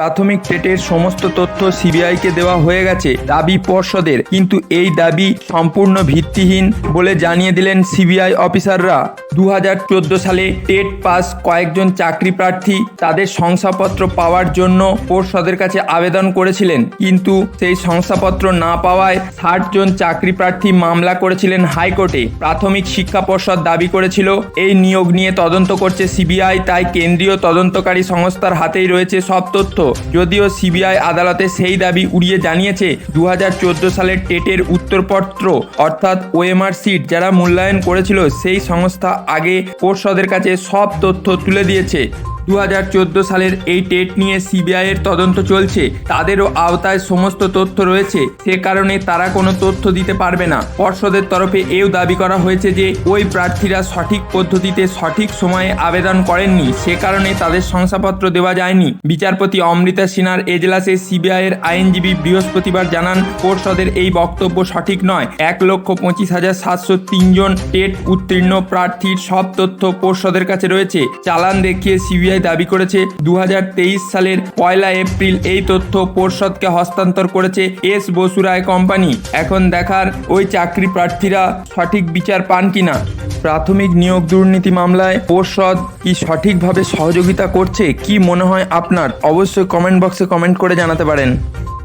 প্রাথমিক টেটের সমস্ত তথ্য সিবিআইকে দেওয়া হয়ে গেছে দাবি পর্ষদের। কিন্তু এই দাবি সম্পূর্ণ ভিত্তিহীন বলে জানিয়ে দিলেন সিবিআই অফিসাররা। দু হাজার চোদ্দ সালে টেট পাস কয়েকজন চাকরি প্রার্থী তাদের শংসাপত্র পাওয়ার জন্য পর্ষদের কাছে আবেদন করেছিলেন। কিন্তু সেই শংসাপত্র না পাওয়ায় ষাট জন চাকরি প্রার্থী মামলা করেছিলেন হাইকোর্টে। প্রাথমিক শিক্ষা পর্ষদ দাবি করেছিল, এই নিয়োগ নিয়ে তদন্ত করছে সিবিআই তাই কেন্দ্রীয় তদন্তকারী সংস্থার হাতেই রয়েছে সব তথ্য। যদিও সিবিআই আদালতে সেই দাবি উড়িয়ে জানিয়েছে দু হাজার চোদ্দ সালের টেটের উত্তরপত্র। অর্থাৎ ওএমআর সিট যারা মূল্যায়ন করেছিল সেই সংস্থা আগে পর্ষদের কাছে সব তথ্য তুলে দিয়েছে। দু হাজার চোদ্দ সালের এই টেট নিয়ে সিবিআই এর তদন্ত চলছে। তাদেরও আওতায় সমস্ত তথ্য রয়েছে। সে কারণে তারা কোনো তথ্য দিতে পারবে না। পর্ষদের তরফে এও দাবি করা হয়েছে যে, ওই প্রার্থীরা সঠিক পদ্ধতিতে সঠিক সময়ে আবেদন করেননি। সে কারণে তাদের শংসাপত্র দেওয়া যায়নি। বিচারপতি অমৃতা সিনহার এজলাসে সিবিআই এর আইনজীবী বৃহস্পতিবার জানান, পর্ষদের এই বক্তব্য সঠিক নয়। এক লক্ষ পঁচিশ হাজার সাতশো তিনজন টেট উত্তীর্ণ প্রার্থীর সব তথ্য পর্ষদের কাছে রয়েছে। চালান দেখিয়ে সিবিআই দাবি করেছে। দু হাজার তেইশ সালের পয়লা এপ্রিল এই তথ্য পর্ষদকে হস্তান্তর করেছে এস বসুরায় কোম্পানি। এখন দেখার ওই চাকরি প্রার্থীরা সঠিক বিচার পান কিনা। প্রাথমিক নিয়োগ দুর্নীতি মামলায় পর্ষদ কি সঠিকভাবে সহযোগিতা করছে, কি মনে হয় আপনার? অবশ্যই কমেন্ট বক্সে কমেন্ট করে জানাতে পারেন।